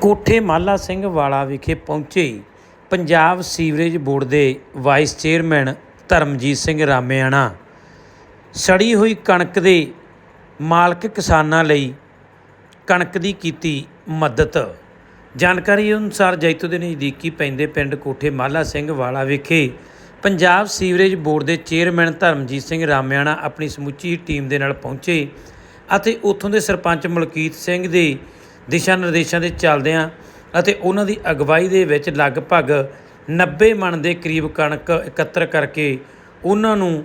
ਕੋਠੇ ਮਾਲਾ ਸਿੰਘ ਵਾਲਾ ਵਿਖੇ ਪਹੁੰਚੇ ਪੰਜਾਬ ਸੀਵਰੇਜ ਬੋਰਡ ਦੇ ਵਾਈਸ ਚੇਅਰਮੈਨ ਧਰਮਜੀਤ ਸਿੰਘ ਰਾਮਿਆਣਾ। ਸੜੀ ਹੋਈ ਕਣਕ ਦੇ ਮਾਲਕ ਕਿਸਾਨਾਂ ਲਈ ਕਣਕ ਦੀ ਕੀਤੀ ਮਦਦ। ਜਾਣਕਾਰੀ ਅਨੁਸਾਰ ਜੈਤੋ ਦੇ ਨਜ਼ਦੀਕੀ ਪੈਂਦੇ ਪਿੰਡ ਕੋਠੇ ਮਾਲਾ ਸਿੰਘ ਵਾਲਾ ਵਿਖੇ ਪੰਜਾਬ ਸੀਵਰੇਜ ਬੋਰਡ ਦੇ ਚੇਅਰਮੈਨ ਧਰਮਜੀਤ ਸਿੰਘ ਰਾਮਿਆਣਾ ਆਪਣੀ ਸਮੁੱਚੀ ਟੀਮ ਦੇ ਨਾਲ ਪਹੁੰਚੇ ਅਤੇ ਉੱਥੋਂ ਦੇ ਸਰਪੰਚ ਮਲਕੀਤ ਸਿੰਘ ਦੇ ਦਿਸ਼ਾ ਨਿਰਦੇਸ਼ਾਂ ਦੇ ਚੱਲਦਿਆਂ ਅਤੇ ਉਹਨਾਂ ਦੀ ਅਗਵਾਈ ਦੇ ਵਿੱਚ ਲਗਭਗ 90 ਮਣ ਦੇ ਕਰੀਬ ਕਣਕ ਇਕੱਤਰ ਕਰਕੇ ਉਹਨਾਂ ਨੂੰ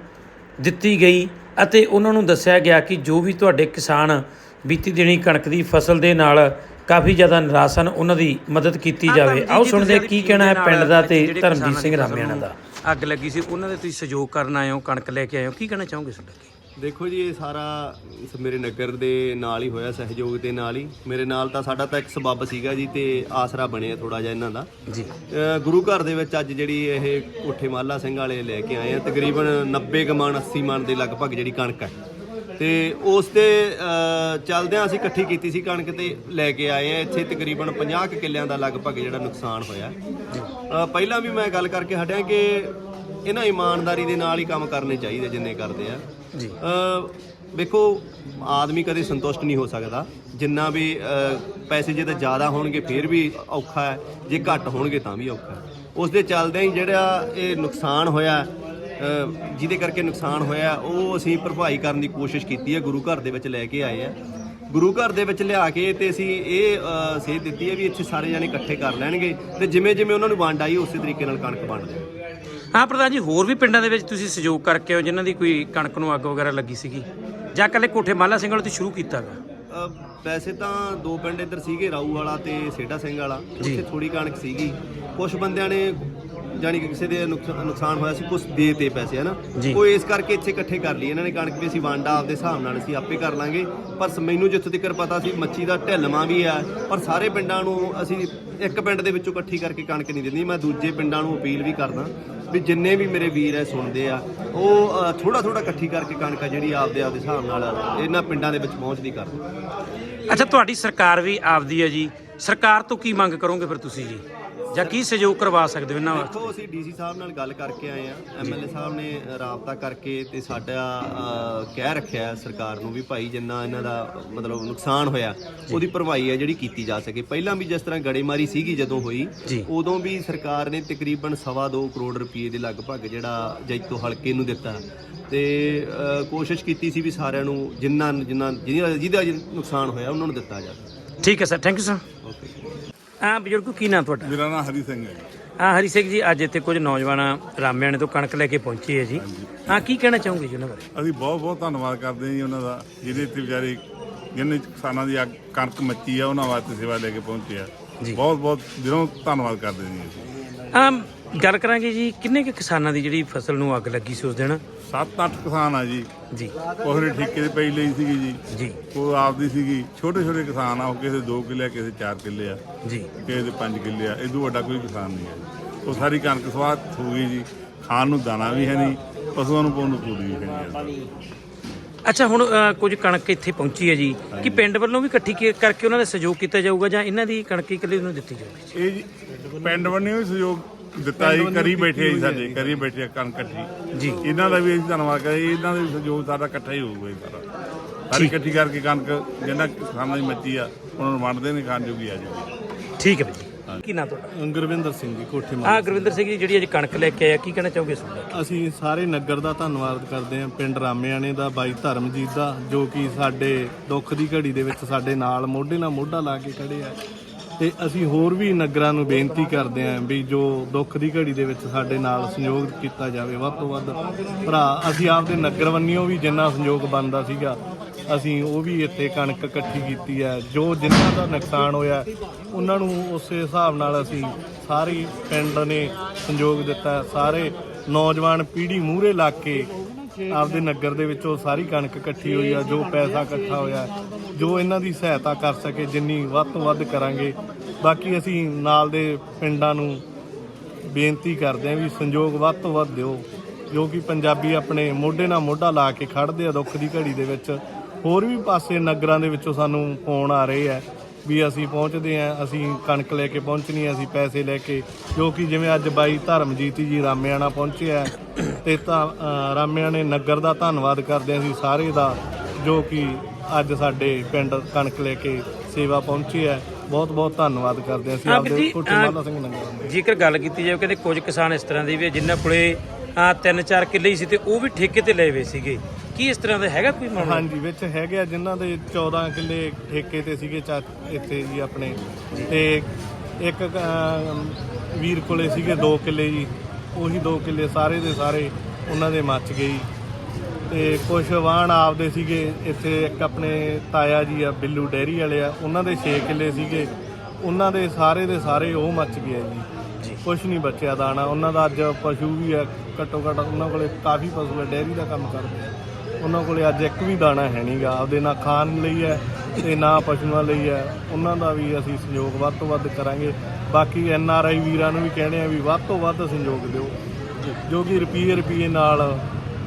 ਦਿੱਤੀ ਗਈ ਅਤੇ ਉਹਨਾਂ ਨੂੰ ਦੱਸਿਆ ਗਿਆ ਕਿ ਜੋ ਵੀ ਤੁਹਾਡੇ ਕਿਸਾਨ ਬੀਤੀ ਦਿਨੀ ਕਣਕ ਦੀ ਫਸਲ ਦੇ ਨਾਲ ਕਾਫੀ ਜ਼ਿਆਦਾ ਨਿਰਾਸ਼ ਹਨ ਉਹਨਾਂ ਦੀ ਮਦਦ ਕੀਤੀ ਜਾਵੇ। ਆਓ ਸੁਣਦੇ ਕੀ ਕਹਿਣਾ ਹੈ ਪਿੰਡ ਦਾ ਤੇ ਧਰਮਜੀਤ ਸਿੰਘ ਰਾਮਿਆਣਾ ਦਾ। ਅੱਗ ਲੱਗੀ ਸੀ ਉਹਨਾਂ ਦੇ ਤੁਸੀਂ ਸਹਿਯੋਗ ਕਰਨ ਆਏ ਹੋ ਕਣਕ ਲੈ ਕੇ ਆਏ ਹੋ ਕੀ ਕਹਿਣਾ ਚਾਹੋਗੇ ਤੁਹਾਡਾ ਦੇਖੋ ਜੀ ਇਹ ਸਾਰਾ ਮੇਰੇ ਨਗਰ ਦੇ ਨਾਲ ਹੀ ਹੋਇਆ ਸਹਿਯੋਗ ਦੇ ਨਾਲ ਹੀ। ਮੇਰੇ ਨਾਲ ਤਾਂ ਸਾਡਾ ਤਾਂ ਇੱਕ ਸਬੱਬ ਸੀਗਾ ਜੀ ਤੇ ਆਸਰਾ ਬਣਿਆ ਥੋੜਾ ਜਿਹਾ ਇਹਨਾਂ ਦਾ। ਜੀ। ਗੁਰੂ ਘਰ ਦੇ ਵਿੱਚ ਅੱਜ ਜਿਹੜੀ ਇਹ ਕੋਠੇ ਮਾਲਾ ਸਿੰਘ ਵਾਲੇ ਲੈ ਕੇ ਆਏ ਆ ਤਕਰੀਬਨ 90 ਕੁ ਮਣ 80 ਮਣ ਦੇ ਲਗਭਗ ਜਿਹੜੀ ਕਣਕ ਹੈ। ਤੇ ਉਸ ਦੇ ਚੱਲਦਿਆਂ ਅਸੀਂ ਇਕੱਠੀ ਕੀਤੀ ਸੀ ਕਣਕ ਤੇ ਲੈ ਕੇ ਆਏ ਆ। ਇੱਥੇ ਤਕਰੀਬਨ 50 ਕੁ ਕਿੱਲਿਆਂ ਦਾ ਲਗਭਗ ਜਿਹੜਾ ਨੁਕਸਾਨ ਹੋਇਆ। ਪਹਿਲਾਂ ਵੀ ਮੈਂ ਗੱਲ ਕਰਕੇ ਹਟਿਆ ਕਿ ਇਹਨਾਂ ਇਮਾਨਦਾਰੀ ਦੇ ਨਾਲ ਹੀ ਕੰਮ ਕਰਨੇ ਚਾਹੀਦੇ ਜਿੰਨੇ ਕਰਦੇ ਆ। ਜੀ। ਵੇਖੋ, ਆਦਮੀ ਕਦੇ ਸੰਤੁਸ਼ਟ ਨਹੀਂ ਹੋ ਸਕਦਾ। ਜਿੰਨਾ ਵੀ ਪੈਸੇ ਜੇ ਤਾਂ ਜ਼ਿਆਦਾ ਹੋਣਗੇ, ਫਿਰ ਵੀ ਔਖਾ ਹੈ। ਜੇ ਘੱਟ ਹੋਣਗੇ ਤਾਂ ਵੀ ਔਖਾ ਹੈ। ਉਸ ਦੇ ਚੱਲਦਿਆਂ ਹੀ ਜਿਹੜਾ ਇਹ ਨੁਕਸਾਨ ਹੋਇਆ ਜਿਹਦੇ ਕਰਕੇ ਨੁਕਸਾਨ ਹੋਇਆ, ਉਹ ਅਸੀਂ ਭਰਪਾਈ ਕਰਨ ਦੀ ਕੋਸ਼ਿਸ਼ ਕੀਤੀ ਹੈ। ਗੁਰੂ ਘਰ ਦੇ ਵਿੱਚ ਲੈ ਕੇ ਆਏ ਆ। ਗੁਰੂ ਘਰ ਦੇ ਵਿੱਚ ਲਿਆ ਕੇ ਤੇ ਅਸੀਂ ਇਹ ਸੇਧ ਦਿੱਤੀ ਹੈ ਵੀ ਇੱਥੇ ਸਾਰੇ ਜਾਣੇ ਇਕੱਠੇ ਕਰ ਲੈਣਗੇ ਤੇ ਜਿਵੇਂ ਜਿਵੇਂ ਉਹਨਾਂ ਨੂੰ ਵੰਡ ਆਈ, ਉਸੇ ਤਰੀਕੇ ਨਾਲ ਕਣਕ ਵੰਡ ਦੇਣਗੇ ਹਾਂ ਪ੍ਰਧਾਨ ਜੀ ਹੋਰ ਵੀ ਪਿੰਡਾਂ ਦੇ ਵਿੱਚ ਤੁਸੀਂ ਸਹਿਯੋਗ ਕਰਕੇ ਹੋ ਜਿਨ੍ਹਾਂ ਦੀ ਕੋਈ ਕਣਕ ਨੂੰ ਅੱਗ ਵਗੈਰਾ ਲੱਗੀ ਸੀਗੀ। ਜਾਂ ਇਕੱਲੇ ਕੋਠੇ ਮਾਲਾ ਸਿੰਘ ਵਾਲੇ ਤੋਂ ਸ਼ੁਰੂ ਕੀਤਾਗਾ? ਵੈਸੇ ਤਾਂ ਦੋ ਪਿੰਡ ਇੱਧਰ ਸੀਗੇ ਰਾਊ ਵਾਲਾ ਤੇ ਸੇਡਾ ਸਿੰਘ ਵਾਲਾ ਉੱਥੇ ਥੋੜੀ ਕਣਕ ਸੀਗੀ। ਕੁਝ ਬੰਦਿਆਂ ਨੇ ਜਾਨੀ ਕਿ ਕਿਸੇ ਦੇ ਨੁਕਸ- ਨੁਕਸਾਨ ਹੋਇਆ ਸੀ ਕੁਝ ਦੇ ਤੇ ਪੈਸੇ ਹਨਾ? ਜੀ। ਉਹ ਇਸ ਕਰਕੇ ਇੱਥੇ ਇਕੱਠੇ ਕਰ ਲਈ ਇਹਨਾਂ ਨੇ ਕਣਕ ਵੀ ਅਸੀਂ ਵਾਂਡਾ ਆਪਦੇ ਹਿਸਾਬ ਨਾਲ ਅਸੀਂ ਆਪੇ ਕਰ ਲਾਂਗੇ। ਪਰ ਸ- ਮੈਨੂੰ ਜਿੱਥੋਂ ਤੱਕ ਪਤਾ ਸੀ ਮੱਛੀ ਦਾ ਢਿੱਲਵਾਂ ਵੀ ਆ ਪਰ ਸਾਰੇ ਪਿੰਡਾਂ ਨੂੰ ਅਸੀਂ ਇੱਕ ਪਿੰਡ ਦੇ ਵਿੱਚੋਂ ਇਕੱਠੀ ਕਰਕੇ ਕਣਕ ਨਹੀਂ ਦਿੰਦੀ। ਮੈਂ ਦੂਜੇ ਪਿੰਡਾਂ ਨੂੰ ਅਪੀਲ ਵੀ ਕਰਦਾ ਵੀ ਜਿੰਨੇ ਵੀ ਮੇਰੇ ਵੀਰ ਐ ਸੁਣਦੇ ਆ, ਉਹ ਥੋੜਾ ਥੋੜਾ ਇਕੱਠੀ ਕਰਕੇ ਕਣਕ ਆ ਜਿਹੜੀ ਆਪਦੇ ਆਪਦੇ ਹਿਸਾਬ ਨਾਲ ਇਹਨਾਂ ਪਿੰਡਾਂ ਦੇ ਵਿੱਚ ਪਹੁੰਚਦੀ ਕਰਦੇ ਅੱਛਾ, ਤੁਹਾਡੀ ਸਰਕਾਰ ਵੀ ਆਪਦੀ ਹੈ ਜੀ। ਸਰਕਾਰ ਤੋਂ ਕੀ ਮੰਗ ਕਰੋਗੇ ਫਿਰ ਤੁਸੀਂ ਜੀ? ਜਾਂ ਕੀ ਸਹਿਯੋਗ ਕਰਵਾ ਸਕਦੇ ਹੋ ਇਹਨਾਂ ਵਾਸਤੇ? ਦੇਖੋ ਅਸੀਂ ਡੀਸੀ ਸਾਹਿਬ ਨਾਲ ਗੱਲ ਕਰਕੇ ਆਏ ਆ ਐਮਐਲਏ ਸਾਹਿਬ ਨੇ ਰਾਬਤਾ ਕਰਕੇ ਤੇ ਸਾਡਾ ਕਹਿ ਰੱਖਿਆ ਹੈ ਸਰਕਾਰ ਨੂੰ ਵੀ ਭਾਈ ਜਿੰਨਾ ਇਹਨਾਂ ਦਾ ਮਤਲਬ ਨੁਕਸਾਨ ਹੋਇਆ ਉਹਦੀ ਭਰਵਾਈ ਹੈ ਜਿਹੜੀ ਕੀਤੀ ਜਾ ਸਕੇ। ਪਹਿਲਾਂ ਵੀ ਜਿਸ ਤਰ੍ਹਾਂ ਗੜੇਮਾਰੀ ਸੀਗੀ ਜਦੋਂ ਹੋਈ ਜੀ। ਉਦੋਂ ਵੀ ਸਰਕਾਰ ਨੇ ਤਕਰੀਬਨ ਸਵਾ ਦੋ ਕਰੋੜ ਰੁਪਏ ਦੇ ਲਗਭਗ ਜਿਹੜਾ ਜੈਤੋ ਹਲਕੇ ਨੂੰ ਦਿੱਤਾ। ਤੇ ਕੋਸ਼ਿਸ਼ ਕੀਤੀ ਸੀ ਵੀ ਸਾਰਿਆਂ ਨੂੰ ਜਿੰਨਾ ਜਿੰਨਾ ਜਿਹਦਾ ਜਿਹਦਾ ਨੁਕਸਾਨ ਹੋਇਆ ਉਹਨਾਂ ਨੂੰ ਦਿੱਤਾ ਜਾਵੇ। ਠੀਕ ਹੈ sir thank you sir. Okay ਆ ਬਜ਼ੁਰਗੋ ਕੀ ਨਾਮ ਤੁਹਾਡਾ? ਮੇਰਾ ਨਾਮ ਹਰੀ ਸਿੰਘ ਹੈ ਜੀ। ਆ ਹਰੀ ਸਿੰਘ ਜੀ ਅੱਜ ਇੱਥੇ ਕੁਝ ਨੌਜਵਾਨ ਰਾਮਿਆਣੇ ਤੋਂ ਕਣਕ ਲੈ ਕੇ ਪਹੁੰਚੇ ਹੈ ਜੀ। ਹਾਂ ਕੀ ਕਹਿਣਾ ਚਾਹੋਗੇ ਜੀ ਉਹਨਾਂ ਬਾਰੇ? ਅਸੀਂ ਬਹੁਤ ਬਹੁਤ ਧੰਨਵਾਦ ਕਰਦੇ ਹਾਂ ਜੀ ਉਹਨਾਂ ਦਾ ਜਿਹਦੇ ਇੱਥੇ ਵਿਚਾਰੇ ਜਿੰਨੇ ਕਿਸਾਨਾਂ ਦੀ ਅੱਗ- ਕਣਕ ਮੱਚੀ ਆ ਉਹਨਾਂ ਵਾਸਤੇ ਸੇਵਾ ਲੈ ਕੇ ਪਹੁੰਚੇ ਆ। ਜੀ। ਬਹੁਤ ਬਹੁਤ ਦਿਲੋਂ ਧੰਨਵਾਦ ਕਰਦੇ ਹਾਂ ਜੀ ਅਸੀਂ। ਆ ਗੱਲ ਕਰਾਂਗੇ ਜੀ ਕਿੰਨੇ ਕੁ ਕਿਸਾਨਾਂ ਦੀ ਜਿਹੜੀ ਫਸਲ ਨੂੰ ਅੱਗ ਲੱਗੀ ਸੀ ਉਸ ਦਿਨ? ਸੱਤ ਅੱਠ ਕਿਸਾਨ ਆ ਜੀ। ਜੀ। ਕੋਹਰੇ ਠੇਕੇ ਤੇ ਪਈ ਲਈ ਸੀਗੀ ਜੀ। ਜੀ। ਉਹ ਆਪਦੀ ਸੀਗੀ। ਛੋਟੇ ਛੋਟੇ ਕਿਸਾਨ ਆ ਉਹ ਕਿਸੇ 2 ਕਿੱਲੇ ਆ, ਕਿਸੇ 4 ਕਿੱਲੇ ਆ। ਜੀ। ਕਿਸੇ ਦੇ 5 ਕਿੱਲੇ ਆ। ਇਦੋਂ ਵੱਡਾ ਕੋਈ ਕਿਸਾਨ ਨਹੀਂ ਹੈ ਜੀ। ਉਹ ਸਾਰੀ ਕਣਕ ਸਵਾਹ ਹੋ ਗਈ ਜੀ। ਖਾਣ ਨੂੰ ਦਾਣਾ ਵੀ ਹੈ ਨਹੀਂ ਪਸ਼ੂਆਂ ਨੂੰ ਪਾਉਣ ਨੂੰ ਤੂੜੀ ਵੀ ਹੈ ਨਹੀਂ ਅੱਛਾ ਹੁਣ ਅ, ਕੁਝ ਕਣਕ ਇੱਥੇ ਪਹੁੰਚੀ ਹੈ ਜੀ। ਕਿ ਪਿੰਡ ਵੱਲੋਂ ਵੀ ਇਕੱਠੀ ਕੀ- ਕਰਕੇ ਉਹਨਾਂ ਦਾ ਸਹਿਯੋਗ ਕੀਤਾ ਜਾਊਗਾ ਜਾਂ ਇਹਨਾਂ ਦੀ ਕਣਕ ਇਕੱਲੇ ਨੂੰ ਦਿੱਤੀ ਜਾਊਗੀ? ਇਹ ਜੀ ਪਿੰਡ ਵੱਲੋਂ ਵੀ ਸਹਿਯੋਗ ਦਿੱਤਾ ਜੀ ਕਰੀ ਬੈਠੇ ਜੀ ਸਾਡੇ ਕਰੀ ਬੈਠੇ ਆ ਕਣਕ ਇਕੱਠੀ। ਜੀ। ਇਹਨਾਂ ਦਾ ਵੀ ਅਸੀਂ ਧੰਨਵਾਦ ਕਰੀਏ ਇਹਨਾਂ ਦਾ ਵੀ ਸਹਿਯੋਗ ਸਾਡਾ ਇਕੱਠਾ ਹੀ ਹੋਊਗਾ ਜੀ ਸਾਰਾ। ਸਾਰੀ ਇਕੱਠੀ ਕਰਕੇ ਕਣਕ ਜਿਹਨਾਂ ਕਿਸਾਨਾਂ ਦੀ ਮੱਚੀ ਆ ਉਹਨਾਂ ਨੂੰ ਵੰਡਦੇ ਨੇ ਖਾਣ ਜੋਗੀ ਆ ਜੀ ਠੀਕ ਹੈ ਭਾਈ ਕੀ ਨਾਂ ਤੁਹਾਡਾ? ਗੁਰਵਿੰਦਰ ਸਿੰਘ ਜੀ ਕੋਠੇ ਆ ਗੁਰਵਿੰਦਰ ਸਿੰਘ ਜੀ ਜਿਹੜੀ ਅੱਜ ਕਣਕ ਲੈ ਕੇ ਆਇਆ ਕੀ ਕਹਿਣਾ ਚਾਹੋਗੇ ਇਸ ਬਾਰੇ? ਅਸੀਂ ਸਾਰੇ ਨਗਰ ਦਾ ਧੰਨਵਾਦ ਕਰਦੇ ਹਾਂ ਪਿੰਡ ਰਾਮਿਆਣੇ ਦਾ ਬਾਈ ਧਰਮਜੀਤ ਦਾ ਜੋ ਕਿ ਸਾਡੇ ਦੁੱਖ ਦੀ ਘੜੀ ਦੇ ਵਿੱਚ ਸਾਡੇ ਨਾਲ ਮੋਢੇ ਨਾਲ ਮੋਢਾ ਲਾ ਕੇ ਖੜੇ ਆ। ਤੇ ਅਸੀਂ ਹੋਰ ਵੀ ਨਗਰਾਂ ਨੂੰ ਬੇਨਤੀ ਕਰਦੇ ਹਾਂ ਵੀ ਜੋ ਦੁੱਖ ਦੀ ਘੜੀ ਦੇ ਵਿੱਚ ਸਾਡੇ ਨਾਲ ਸਹਿਯੋਗ ਕੀਤਾ ਜਾਵੇ, ਵੱਧ ਤੋਂ ਵੱਧ ਭਰਾ, ਅਸੀਂ ਆਪਦੇ ਨਗਰ ਵੰਨਿਓ ਵੀ ਜਿੰਨਾ ਸਹਿਯੋਗ ਬਣਦਾ ਸੀਗਾ, ਅਸੀਂ ਉਹ ਵੀ ਇੱਥੇ ਕਣਕ ਇਕੱਠੀ ਕੀਤੀ ਹੈ, ਜੋ ਜਿਨ੍ਹਾਂ ਦਾ ਨੁਕਸਾਨ ਹੋਇਆ, ਉਹਨਾਂ ਨੂੰ ਉਸੇ ਹਿਸਾਬ ਨਾਲ ਅਸੀਂ ਸਾਰੇ ਪਿੰਡ ਨੇ ਸੰਯੋਗ ਦਿੱਤਾ, ਸਾਰੇ ਨੌਜਵਾਨ ਪੀੜ੍ਹੀ ਮੂਹਰੇ ਲੱਗ ਕੇ ਆਪਦੇ ਨਗਰ ਦੇ ਵਿੱਚੋਂ ਸਾਰੀ ਕਣਕ ਇਕੱਠੀ ਹੋਈ ਆ, ਜੋ ਪੈਸਾ ਇਕੱਠਾ ਹੋਇਆ, ਜੋ ਇਹਨਾਂ ਦੀ ਸਹਾਇਤਾ ਕਰ ਸਕੇ, ਜਿੰਨੀ ਵੱਧ ਤੋਂ ਵੱਧ ਕਰਾਂਗੇ ਬਾਕੀ ਅਸੀਂ ਨਾਲ ਦੇ ਪਿੰਡਾਂ ਨੂੰ ਬੇਨਤੀ ਕਰਦੇ ਹਾਂ ਵੀ ਸੰਯੋਗ ਵੱਧ ਤੋਂ ਵੱਧ ਦਿਓ ਜੋ ਕਿ ਪੰਜਾਬੀ ਆਪਣੇ ਮੋਢੇ ਨਾਲ ਮੋਢਾ ਲਾ ਕੇ ਖੜਦੇ ਆ ਦੁੱਖ ਦੀ ਘੜੀ ਦੇ ਵਿੱਚ। ਹੋਰ ਵੀ ਪਾਸੇ ਨਗਰਾਂ ਦੇ ਵਿੱਚੋਂ ਸਾਨੂੰ ਫੋਨ ਆ ਰਹੇ ਆ ਵੀ ਅਸੀਂ ਪਹੁੰਚਦੇ ਆਂ ਅਸੀਂ ਕਣਕ ਲੈ ਕੇ ਪਹੁੰਚਣੀ ਆ ਅਸੀਂ ਪੈਸੇ ਲੈ ਕੇ ਜੋ ਕਿ ਜਿਵੇਂ ਅੱਜ ਬਾਈ ਧਰਮਜੀਤ ਜੀ ਰਾਮਿਆਣਾ ਪਹੁੰਚਿਆ ਹੈ, ਤੇ ਤਾਂ ਰਾਮਿਆਣੇ ਨਗਰ ਦਾ ਧੰਨਵਾਦ ਕਰਦੇ ਹਾਂ ਅਸੀਂ ਸਾਰੇ ਦਾ ਜੋ ਕਿ ਅੱਜ ਸਾਡੇ ਪਿੰਡ ਕਣਕ ਲੈ ਕੇ ਸੇਵਾ ਪਹੁੰਚੀ ਹੈ ਬਹੁਤ ਬਹੁਤ ਧੰਨਵਾਦ ਕਰਦੇ ਹਾਂ ਅਸੀਂ ਆਪ ਜੀ, ਆਪਦੇ ਮਾਲਾ ਸਿੰਘ ਨਗਰ ਦੇ ਜੇਕਰ ਗੱਲ ਕੀਤੀ ਜਾਵੇ ਕਹਿੰਦੇ ਕੁਝ ਕਿਸਾਨ ਇਸ ਤਰ੍ਹਾਂ ਦੇ ਵੀ ਆ ਜਿਨ੍ਹਾਂ ਕੋਲੇ ਆ ਤਿੰਨ ਚਾਰ ਕਿੱਲੇ ਹੀ ਸੀ ਤੇ ਉਹ ਵੀ ਠੇਕੇ ਤੇ ਲਏ ਹੋਏ ਸੀਗੇ। ਕੀ ਇਸ ਤਰ੍ਹਾਂ ਦਾ ਹੈਗਾ ਕੋਈ ਮਾਮਲਾ? ਹਾਂਜੀ ਵਿੱਚ ਹੈਗੇ ਆ ਜਿਨ੍ਹਾਂ ਦੇ 14 ਕਿੱਲੇ ਠੇਕੇ ਤੇ ਸੀਗੇ ਚਾ ਇੱਥੇ ਜੀ ਆਪਣੇ। ਤੇ ਇੱਕ ਵੀਰ ਕੋਲੇ ਸੀਗੇ 2 ਕਿੱਲੇ ਜੀ ਉਹੀ 2 ਕਿੱਲੇ ਸਾਰੇ ਦੇ ਸਾਰੇ ਉਹਨਾਂ ਦੇ ਮੱਚ ਗਏ ਜੀ। ਤੇ ਕੁਝ ਵਾਹਣ ਆਪਦੇ ਸੀਗੇ ਇੱਥੇ ਇੱਕ ਆਪਣੇ ਤਾਇਆ ਜੀ ਆ ਬਿੱਲੂ ਡੈਰੀ ਵਾਲੇ ਆ ਉਹਨਾਂ ਦੇ 6 ਕਿੱਲੇ ਸੀਗੇ। ਉਹਨਾਂ ਦੇ ਸਾਰੇ ਦੇ ਸਾਰੇ ਉਹ ਮੱਚ ਗਏ ਜੀ। ਕੁਝ ਨਹੀਂ ਬਚਿਆ ਦਾਣਾ। ਉਹਨਾਂ ਦਾ ਅੱਜ ਪਸ਼ੂ ਵੀ ਆ ਘੱਟੋ ਘੱਟ ਉਹਨਾਂ ਕੋਲੇ ਕਾਫੀ ਪਸ਼ੂ ਆ ਡੈਰੀ ਦਾ ਕੰਮ ਕਰਦੇ ਆ। ਉਹਨਾਂ ਕੋਲੇ ਅੱਜ ਇੱਕ ਵੀ ਦਾਣਾ ਹੈ ਨਹੀਂਗਾ ਆਪਦੇ ਨਾ ਖਾਣ ਲਈ ਹੈ ਤੇ ਨਾ ਪਸ਼ੂਆਂ ਲਈ ਹੈ ਉਹਨਾਂ ਦਾ ਵੀ ਅਸੀਂ ਸਹਿਯੋਗ ਵੱਧ ਤੋਂ ਵੱਧ ਕਰਾਂਗੇ। ਬਾਕੀ ਐਨ ਆਰ ਆਈ ਵੀਰਾਂ ਨੂੰ ਵੀ ਕਹਿੰਦੇ ਆ ਵੀ ਵੱਧ ਤੋਂ ਵੱਧ ਸਹਿਯੋਗ ਦਿਓ। ਜੋ ਕਿ ਰੁਪਈਏ ਰੁਪਈਏ ਨਾਲ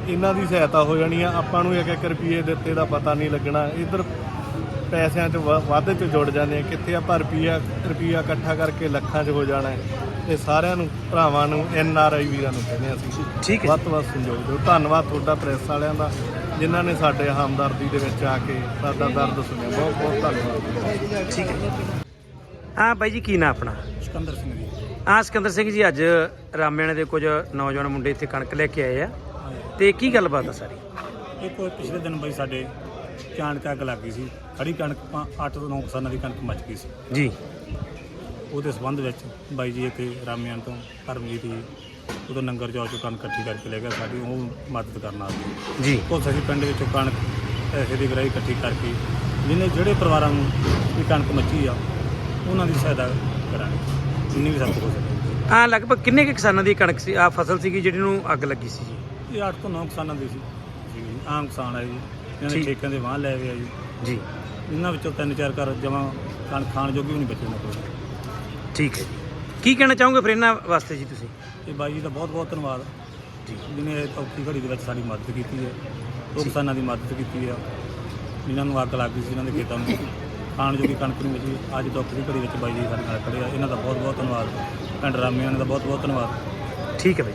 ਇਹਨਾਂ ਦੀ ਸਹਾਇਤਾ ਹੋ ਜਾਣੀ ਆ। ਆਪਾਂ ਨੂੰ ਇੱਕ ਇੱਕ ਰੁਪਈਏ ਦਿੱਤੇ ਦਾ ਪਤਾ ਨਹੀਂ ਲੱਗਣਾ। ਇਧਰ ਪੈਸਿਆਂ 'ਚ ਵ- ਵਾਧੇ 'ਚ ਜੁੜ ਜਾਂਦੇ ਆ। ਕਿੱਥੇ ਆਪਾਂ ਰੁਪਈਆ ਰੁਪਈਆ ਇਕੱਠਾ ਕਰਕੇ ਲੱਖਾਂ 'ਚ ਹੋ ਜਾਣਾ ਹੈ। ਇਹ ਸਾਰਿਆਂ ਨੂੰ ਭਰਾਵਾਂ ਨੂੰ ਐਨ ਆਰ ਆਈ ਵੀਰਾਂ ਨੂੰ ਕਹਿੰਦੇ ਹਾਂ ਅਸੀਂ। ਠੀਕ ਹੈ। ਵੱਧ ਤੋਂ ਵੱਧ ਸਹਿਯੋਗ ਦਿਓ। ਧੰਨਵਾਦ ਤੁਹਾਡਾ ਪ੍ਰੈਸ ਵਾਲਿਆਂ ਦਾ ਜਿਨ੍ਹਾਂ ਨੇ ਸਾਡੇ ਹਮਦਰਦੀ ਦੇ ਵਿੱਚ ਆ ਕੇ ਸਾਡਾ ਦਰਦ ਸੁਣਿਆ। ਬਹੁਤ ਬਹੁਤ ਧੰਨਵਾਦ। ਠੀਕ ਹੈ। ਆ ਬਾਈ ਜੀ ਕੀ ਨਾਂ ਆਪਣਾ? ਸਿਕੰਦਰ ਸਿੰਘ ਜੀ। ਆ ਸਿਕੰਦਰ ਸਿੰਘ ਜੀ ਅੱਜ ਰਾਮਿਆਣੇ ਦੇ ਕੁਝ ਨੌਜਵਾਨ ਮੁੰਡੇ ਇੱਥੇ ਕਣਕ ਲੈ ਕੇ ਆਏ ਆ। ਤੇ ਕੀ ਗੱਲਬਾਤ ਆ ਸਾਰੀ? ਇਹ ਕੋਈ ਪਿਛਲੇ ਦਿਨ ਬਈ ਸਾਡੇ ਚਾਣ ਅੱਗ ਲੱਗ ਗਈ ਸੀ। ਖੜੀ ਕਣਕ 8 ਤੋਂ 9 ਕਿਸਾਨਾਂ ਦੀ ਕਣਕ ਮੱਚ ਗਈ ਸੀ। ਜੀ। ਉਹਦੇ ਸਬੰਧ ਵਿੱਚ ਬਾਈ ਜੀ ਇੱਥੇ ਰਾਮਿਆਨ ਤੋਂ ਪਰਮਜੀਤ ਜੀ ਉਦੋਂ ਨੰਗਰ ਚੌਕ ਚੋਂ ਕਣਕ ਇਕੱਠੀ ਕਰਕੇ ਲੈ ਗਿਆ ਸਾਡੀ ਉਹ ਮਦਦ ਕਰਨ ਆ ਗਏ। ਜੀ। ਉਹ ਅਸੀਂ ਪਿੰਡ ਵਿੱਚੋਂ ਕਣਕ ਪੈਸੇ ਦੀ ਗਰਾਈ ਇਕੱਠੀ ਕਰਕੇ ਜਿਹਨੇ ਜਿਹੜੇ ਪਰਿਵਾਰਾਂ ਨੂੰ ਇਹ ਕਣਕ ਮੱਚੀ ਆ ਉਹਨਾਂ ਦੀ ਸਹਾਇਤਾ ਕਰਾਂਗੇ। ਜਿੰਨੀ ਵੀ ਸਾਡੇ ਕੋਲ ਹੋ। ਸਕੇ ਆ ਲਗਭਗ ਕਿੰਨੇ ਕੁ ਕਿਸਾਨਾਂ ਦੀ ਕਣਕ ਸੀ? ਆ ਫਸਲ ਸੀਗੀ ਜਿਹੜੀ ਨੂੰ ਅੱਗ ਲੱਗੀ ਸੀ ਜੀ? ਇਹ 8 ਤੋਂ 9 ਕਿਸਾਨਾਂ ਦੀ ਸੀ। ਜੀ। ਆਮ ਕਿਸਾਨ ਆ ਜੀ ਇਹਨਾਂ ਠੀਕ। ਨੇ ਠੇਕਿਆਂ ਦੇ ਵਾਹ ਲੈ ਹੋਏ ਆ ਜੀ। ਜੀ। ਇਹਨਾਂ ਵਿੱਚੋਂ ਤਿੰਨ ਚਾਰ ਘਰ ਜਮਾ ਕਣਕ ਖਾਣ ਜੋਗੀ ਵੀ ਨਹੀਂ ਬਚੇ ਉਹਨਾਂ ਕੋਲ। ਠੀਕ ਹੈ ਜੀ। ਕੀ ਕਹਿਣਾ ਚਾਹੋਗੇ ਫਿਰ ਇਹਨਾਂ ਵਾਸਤੇ ਜੀ ਤੁਸੀਂ? ਇਹ ਬਾਈ ਜੀ ਦਾ ਬਹੁਤ ਬਹੁਤ ਧੰਨਵਾਦ। ਜੀ। ਜਿਹਨੇ ਇਹ ਔਖੀ ਘੜੀ ਦੇ ਵਿੱਚ ਸਾਡੀ ਮਦਦ ਕੀਤੀ ਹੈ। ਉਹ ਕਿਸਾਨਾਂ ਦੀ ਮਦਦ ਕੀਤੀ ਹੈ ਜਿਨ੍ਹਾਂ ਨੂੰ ਅੱਗ ਲੱਗ ਗਈ ਸੀ ਇਹਨਾਂ ਦੇ ਖੇਤਾਂ ਨੂੰ ਖਾਣ ਜੋਗੀ ਕਣਕ ਨਹੀਂ ਬਚੀ। ਅੱਜ ਤੋਂ ਔਖੀ ਘੜੀ ਵਿੱਚ ਬਾਈ ਜੀ ਸਾਡੇ ਨਾਲ ਖੜੇ ਆ। ਇਹਨਾਂ ਦਾ ਬਹੁਤ ਬਹੁਤ ਧੰਨਵਾਦ ਪਿੰਡ ਰਾਮਿਆਂ ਦਾ ਬਹੁਤ ਬਹੁਤ ਧੰਨਵਾਦ। ਠੀਕ ਹੈ ਬਾਈ